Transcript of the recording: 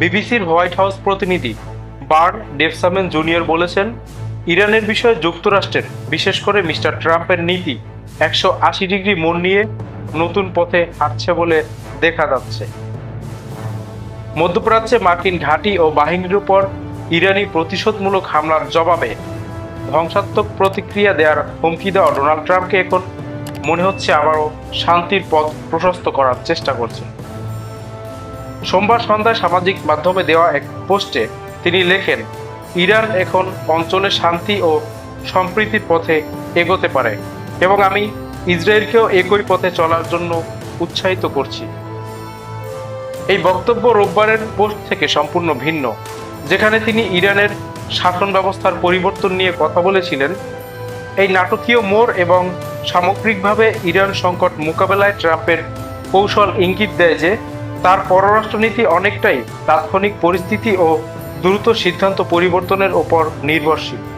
বিবিসির white house প্রতিনিধি বার ডেফসামেন junior বলেছেন, ইরানের বিষয়ে যুক্তরাষ্ট্রের, বিশেষ করে মিস্টার ট্রাম্পের নীতি, একশো আশি ডিগ্রি মোড় নিয়ে নতুন পথে হাঁটছে বলে দেখা যাচ্ছে। মধ্যপ্রাচ্যে মার্কিন ঘাঁটি ও বাহিনীর উপর ইরানি প্রতিশোধমূলক হামলার জবাবে ধ্বংসাত্মক প্রতিক্রিয়া দেওয়ার হুমকি দেওয়া ডোনাল্ড ট্রাম্পকে এখন মনে হচ্ছে আবারও শান্তির পথ প্রশস্ত করার চেষ্টা করছে। সোমবার সন্ধ্যায় সামাজিক মাধ্যমে দেওয়া এক পোস্টে তিনি লেখেন, ইরান এখন অঞ্চলে শান্তি ও সম্প্রীতির পথে এগোতে পারে এবং আমি ইসরায়েলকেও একই পথে চলার জন্য উৎসাহিত করছি। এই বক্তব্য রোববারের পোস্ট থেকে সম্পূর্ণ ভিন্ন, যেখানে তিনি ইরানের শাসন ব্যবস্থার পরিবর্তন নিয়ে কথা বলেছিলেন। এই নাটকীয় মোড় এবং সামগ্রিকভাবে ইরান সংকট মোকাবেলায় ট্রাম্পের কৌশল ইঙ্গিত দেয় যে তার পররাষ্ট্রনীতি অনেকটাই তাৎক্ষণিক পরিস্থিতি ও দ্রুত সিদ্ধান্ত পরিবর্তনের ওপর নির্ভরশীল।